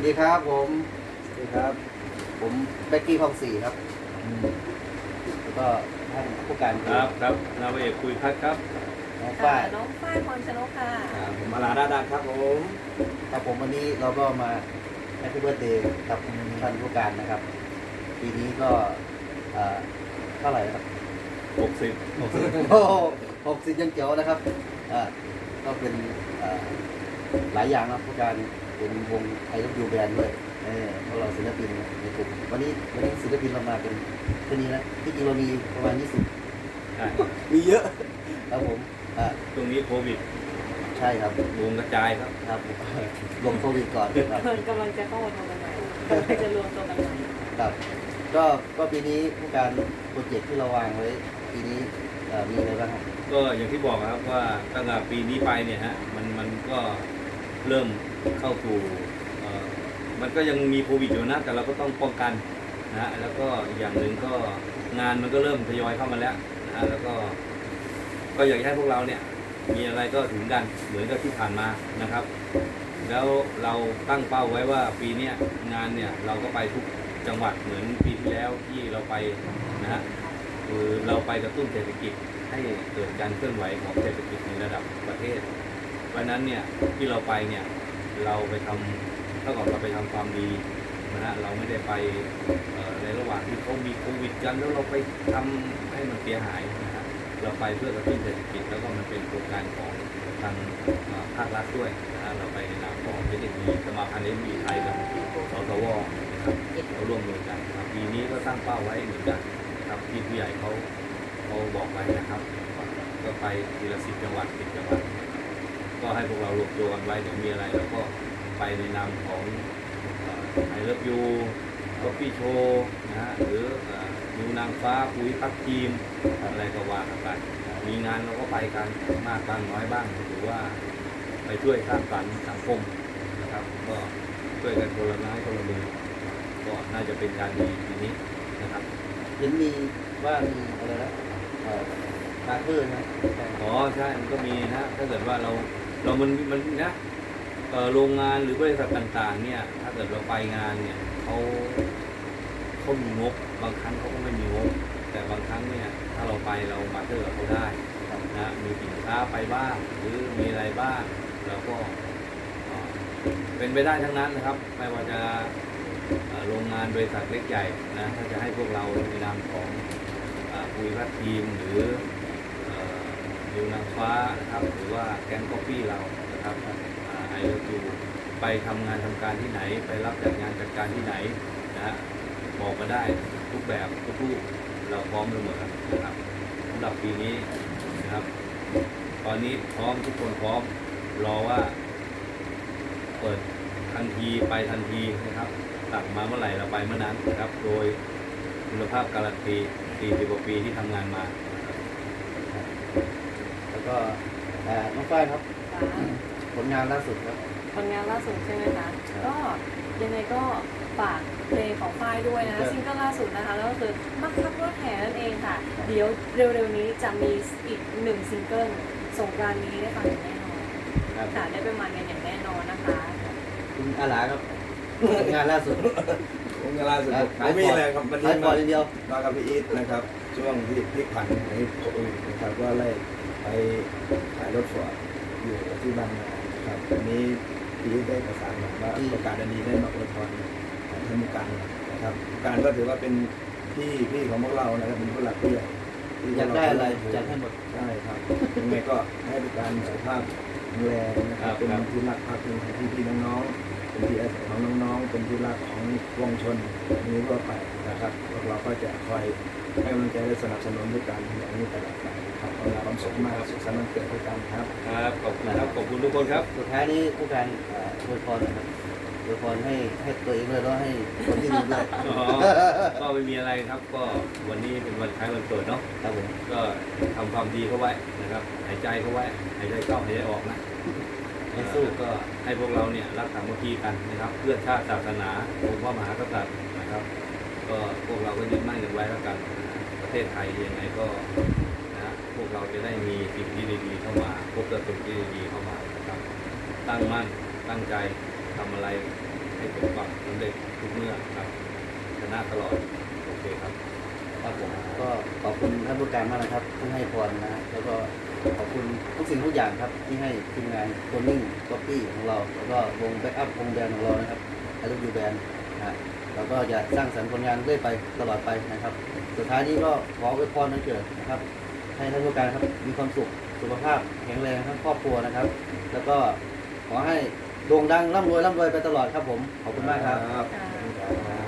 วัสดีครับผม สวัสดีครับ ผมเบกกี้คลองสี่ครับ แล้วก็ท่านผู้การครับครับนาวาเอกคุยพัดครับน้องค่ะฝ้ายน้องฝ้ายพรชนกค่ะครับผมมาลาดาดาครับผมครับผมวันนี้เราก็มาแฮปปี้เบิร์ดเดย์กับท่านผู้การนะครับ ปีนี้ก็เอ่อเท่าไหร่นะครับ60โอ้หกสิบยังเจ๋วนะครับอ่าก็เป็นเอ่อหลายอย่างนะผู้การ เป็นวงไอรับยูแบนด้วยเออพวกเราศิลปินในกลุ่มวันนี้วันนี้ศิลปินเรามาเป็นแค่นี้นะที่จริงเรามีประมาณ20ใช่มีเยอะครับผมอ่าตรงนี้โควิดใช่ครับวงกระจายครับ ครับผมลงโควิดก่อนครับเพิ่นกำลังจะเข้ามาทำกันใหม่กำลังจะรวมตัวกันใหม่ครับก็ก็ปีนี้ผู้การโปรเจกต์ที่เราวางไว้ปีนี้เอ่อมีอะไรบ้างครับก็อย่างที่บอกครับว่าตั้งแต่ปีนี้ไปเนี่ยฮะมันมันก็ เริ่มเข้าสู่มันก็ยังมีโควิดอยู่นะ แต่เราก็ต้องป้องกันนะแล้วก็อีกอย่างหนึ่งก็งานมันก็เริ่มทยอยเข้ามาแล้วนะแล้วก็ก็อยากให้พวกเราเนี่ยมีอะไรก็ถึงกันเหมือนกับที่ผ่านมานะครับ แล้วเราตั้งเป้าไว้ว่าปีนี้งานเนี่ยเราก็ไปทุกจังหวัดเหมือนปีที่แล้วที่เราไปนะฮะคือเราไปกระตุ้นเศรษฐกิจให้เกิดการเคลื่อนไหวของเศรษฐกิจในระดับประเทศ เพราะฉะนั้นเนี่ยที่เราไปเนี่ยเราไปทำเท่ากับเราไปทำความดีนะฮะเราไม่ได้ไปในระหว่างที่เขามีโควิดกันแล้วเราไปทำให้มันเสียหายนะฮะเราไปเพื่อกระตุ้นเศรษฐกิจแล้วก็มันเป็นโครงการของทางภาครัฐด้วยนะฮะเราไปในนามของเอสมีสมาพันธ์เอสมีไทยกับสสวนะครับเราร่วมมือกันครับปีนี้ก็ตั้งเป้าไว้เหมือนกันนะครับที่ผู้ใหญ่เขาเขาบอกไว้นะครับ ก็ไปทีละสิบจังหวัดสิบจังหวัด ก็ให้พวกเรารวบตัวกันไว้เดี๋ยวมีอะไรแล้วก็ไปในนามของไอเลิฟยูก็ปี้โชว์นะฮะหรือดูนางฟ้าปุ้ยพักทีมอะไรก็ว่ากันไปมีงานเราก็ไปกันมากบ้างน้อยบ้างถือว่าไปช่วยสร้างสรรค์สังคมนะครับ ก็ช่วยกันคนละไม้คนละมือก็น่าจะเป็นการดีทีนี้นะครับเห็นมีว่ามีอะไรนะเอ่อคาเฟ่นะอ๋อใช่มันก็มีนะถ้าเกิดว่าเรา เรามันมันนะโรงงานหรือบริษัทต่างๆ เนี่ย ถ้าเกิดเราไปงานเนี่ยเขาเขามีงบบางครั้งเขาก็ไม่มีงบแต่บางครั้งเนี่ย ถ้าเราไปเรามาเจอกับเขาได้นะมีสินค้าไปบ้างหรือมีอะไรบ้างเราก็เป็นไปได้ทั้งนั้นนะครับ ไม่ว่าจะโรงงานบริษัทเล็กใหญ่นะถ้าจะให้พวกเราในนามของเอ่อคุยพัฒทีมหรือ ดิวนางฟ้านะครับหรือว่าแกงก๊อปปี้เรานะครับไอเลิฟยูไปทำงานทำการที่ไหน ไปรับจัดงานจัดการที่ไหนนะฮะบอกมาได้ทุกแบบทุกรูปเราพร้อมเสมอนะครับสำหรับปีนี้นะครับ ตอนนี้พร้อมทุกคนพร้อมรอว่า เปิดทันทีไปทันทีนะครับตัดมาเมื่อไหร่เราไปเมื่อนั้นนะครับ โดยคุณภาพการันตี40กว่าปีที่ทำงานมา แล้วก็เอ่อน้องฝ้ายครับ ผลงานล่าสุดครับ ผลงานล่าสุดใช่ไหมคะก็ยังไงก็ฝากเพลงของฝ้ายด้วยนะครัคะบซิงเกิลล่าสุดนะคะแล้วก็คือมักคับรถแห่นั่นเองค่ะเดี๋ยวเร็วๆนี้จะมีอีกหนึ่งซิงเกิลสงกรานต์นี้ได้ฟังอย่างแน่นอนครับค่ะได้ไปมันกันอย่างแน่นอนนะคะ คุณอาหลาครับผลงานล่าสุดผมกล่าสุดครับไม่มีอะไรครับวันท้านี้ยก่อนอย่างเดียวมากับพี่อีทนะครับ ช่วงที่พลิกผันในโควิดนะครับก็ไล่ ไปขายรถฟอร์ดอยู่ที่บางนาครับวันนี้พี่อีทได้ประสานมาว่าโอกาสอันนี้ได้มาอวยพรท่านผู้การนะครับผู้การก็ถือว่าเป็นพี่พี่ของพวกเรานะครับเป็นผู้หลักผู้ใหญ่ที่อยากได้อะไรจัดให้หมดใช่ครับยังไงก็ให้ผู้การสุขภาพแข็งแรงนะครับเป็นที่รักพักเป็นของพี่ๆน้องๆ เป็นที่อาศัยของน้องๆ เป็นที่รักของปวงชนนี้ทั่วไปนะครับพวกเราก็จะคอยให้กำลังใจและสนับสนุนด้วยกันอย่างนี้ตลอดไปครับขอลาความสุขมากสุขสันต์วันเกิดด้วยกันครับครับขอบคุณครับขอบคุณทุกคนครับสุดท้ายนี้ผู้การเอ่ออวยพรนะครับอวยพรให้ให้ตัวเองเลยแล้วให้คนที่ดูด้วยอ๋อก็ไม่มีอะไรครับ ก็วันนี้เป็นวันคล้ายวันเกิดเนาะ ครับผม ก็ทำความดีเข้าไว้นะครับ หายใจเข้าไว้ หายใจเข้าหายใจออกนะ ก็ให้พวกเราเนี่ยรักสามัคคีกันนะครับเพื่อชาติศาสนาองค์พระมหากษัตริย์นะครับ ก็พวกเราก็ยึดมั่นกันไว้แล้วกัน ประเทศไทยยังไงก็นะพวกเราจะได้มีสิ่งที่ดีๆเข้ามาพบกับสิ่งที่ดีๆเข้ามานะครับ ตั้งมั่นตั้งใจทำอะไรให้สมหวังสำเร็จทุกเมื่อครับชนะตลอดโอเคครับครับผมก็ขอบคุณท่านผู้การมากนะครับที่ให้พรนะแล้วก็ ขอบคุณทุกสิ่งทุกอย่างครับที่ให้ทีมงานตัวนิ่งก๊อปปี้ของเรา แล้วก็วงแบ็กอัพวงแบนด์ของเรานะครับไอรูยูแบนด์นะฮะเราก็จะสร้างสรรค์ผลงานเรื่อยไปตลอดไปนะครับ สุดท้ายนี้ก็ขออวยพรวันเกิดนะครับ ให้ท่านผู้การครับมีความสุขสุขภาพแข็งแรงทั้งครอบครัวนะครับ แล้วก็ขอให้โด่งดังร่ำรวยร่ำรวยไปตลอดครับผมขอบคุณมากครับ ค่ะ